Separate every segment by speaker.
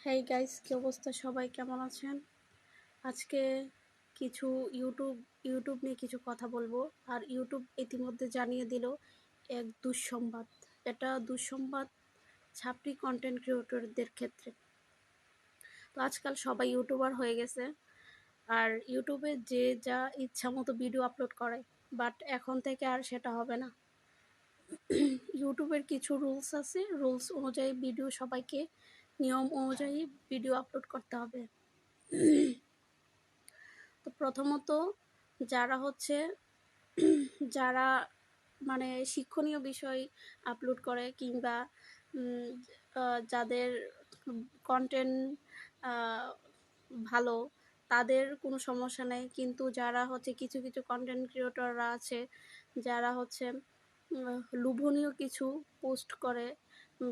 Speaker 1: Hey guys কি অবস্থা? সবাই কেমন আছেন? আজকে কিছু ইউটিউব ইউটিউব নিয়ে কিছু কথা বলব। আর ইউটিউব ইতিমধ্যে জানিয়ে দিল এক দুঃসংবাদ। এটা দুঃসংবাদ ছাপড়ি কন্টেন্ট ক্রিয়েটরদের ক্ষেত্রে। তো আজকাল সবাই ইউটিউবার হয়ে গেছে। আর ইউটিউবে যে যা ইচ্ছা মতো ভিডিও আপলোড করে বাট এখন থেকে আর সেটা হবে না। ইউটিউবের কিছু রুলস আছে। রুলস অনুযায়ী ভিডিও সবাইকে নিয়ম অনুযায়ী ভিডিও আপলোড করতে হবে। তো প্রথমত যারা হচ্ছে, যারা মানে শিক্ষণীয় বিষয় আপলোড করে কিংবা যাদের কন্টেন্ট ভালো, তাদের কোনো সমস্যা নেই। কিন্তু যারা হচ্ছে কিছু কিছু কন্টেন্ট ক্রিয়েটররা আছে, যারা হচ্ছে লোভনীয় কিছু পোস্ট করে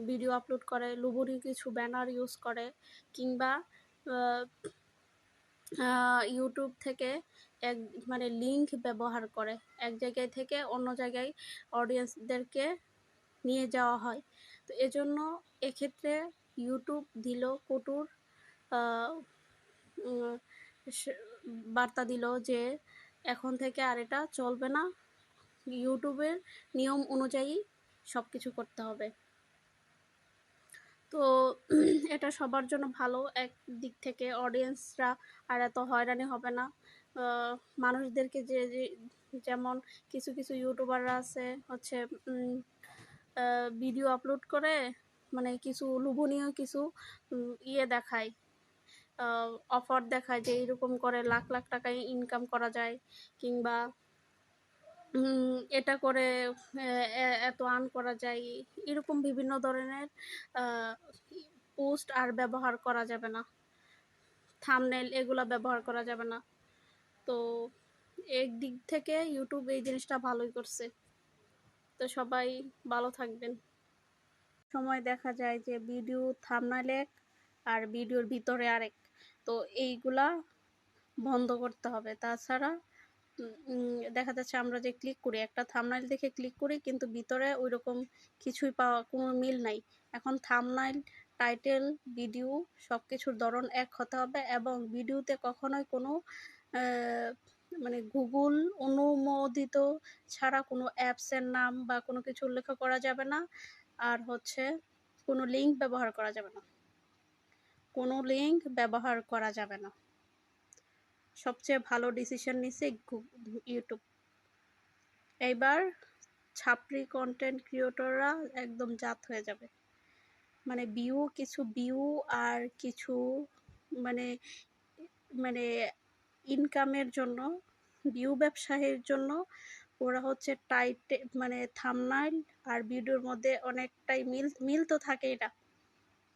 Speaker 1: ভিডিও আপলোড করে লোভনীয় কিছু ব্যানার ইউজ করে কিংবা ইউটিউব থেকে এক মানে লিঙ্ক ব্যবহার করে। এক জায়গায় থেকে অন্য জায়গায় অডিয়েন্সদেরকে নিয়ে যাওয়া হয়। তো এজন্য এক্ষেত্রে ইউটিউব দিল, কটুর বার্তা দিল যে এখন থেকে আর এটা চলবে না। ইউটিউবের নিয়ম অনুযায়ী সব কিছু করতে হবে। তো এটা সবার জন্য ভালো। এক দিক থেকে অডিয়েন্সরা আর এত হয়রানি হবে না। মানুষদেরকে যে যেমন কিছু কিছু ইউটিউবাররা আছে, হচ্ছে ভিডিও আপলোড করে মানে কিছু লোভনীয় কিছু ইয়ে দেখায় অফার দেখায় যে এরকম করে লাখ লাখ টাকায় ইনকাম করা যায়, কিংবা এটা করে এত আর্ন করা যায়, এরকম বিভিন্ন ধরনের পোস্ট আর ব্যবহার করা যাবে না। থামনেল এগুলো ব্যবহার করা যাবে না। তো এক দিক থেকে ইউটিউব এই জিনিসটা ভালোই করছে। তো সবাই ভালো থাকবেন। সময় দেখা যায় যে ভিডিও থামনাইল এক আর ভিডিওর ভিতরে আরেক। তো এইগুলা বন্ধ করতে হবে। তাছাড়া দেখা যাচ্ছে আমরা যে ক্লিক করি, একটা থামনাইল দেখে ক্লিক করি, কিন্তু ভিতরে ওই রকম কিছুই পাওয়া, কোনো মিল নাই। এখন থামনাইল টাইটেল ভিডিও সব কিছুর ধরন এক হতে হবে এবং ভিডিওতে কখনোই কোনো মানে গুগল অনুমোদিত ছাড়া কোনো অ্যাপসের নাম বা কোনো কিছু উল্লেখ করা যাবে না। আর হচ্ছে কোনো লিঙ্ক ব্যবহার করা যাবে না। কোনো লিঙ্ক ব্যবহার করা যাবে না। সবচেয়ে ভালো ডিসিশন নিছে ইউটিউব এইবার ছাপড়ি কন্টেন্ট ক্রিয়েটররা একদম জাত হয়ে যাবে। মানে বিউ কিছু বিউ আর কিছু মানে মানে ইনকামের জন্য বিউ ব্যবসায়ের জন্য ওরা হচ্ছে টাইট মানে থামনাইল আর ভিডিওর মধ্যে অনেকটাই মিল মিল তো থাকে এটা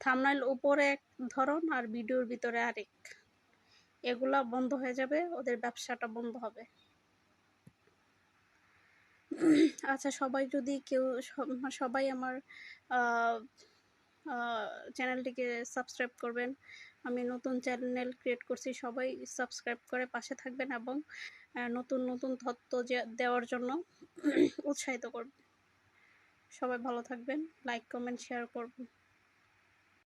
Speaker 1: থামনাইল উপরে এক ধরন আর ভিডিওর ভিতরে আরেক। এগুলা বন্ধ হয়ে যাবে, ওদের ব্যবসাটা বন্ধ হবে। আচ্ছা সবাই যদি কেউ সবাই আমার চ্যানেলটিকে সাবস্ক্রাইব করবেন। আমি নতুন চ্যানেল ক্রিয়েট করছি, সবাই সাবস্ক্রাইব করে পাশে থাকবেন এবং নতুন নতুন তথ্য দেওয়ার জন্য উৎসাহিত করবেন। সবাই ভালো থাকবেন, লাইক, কমেন্ট, শেয়ার করবেন।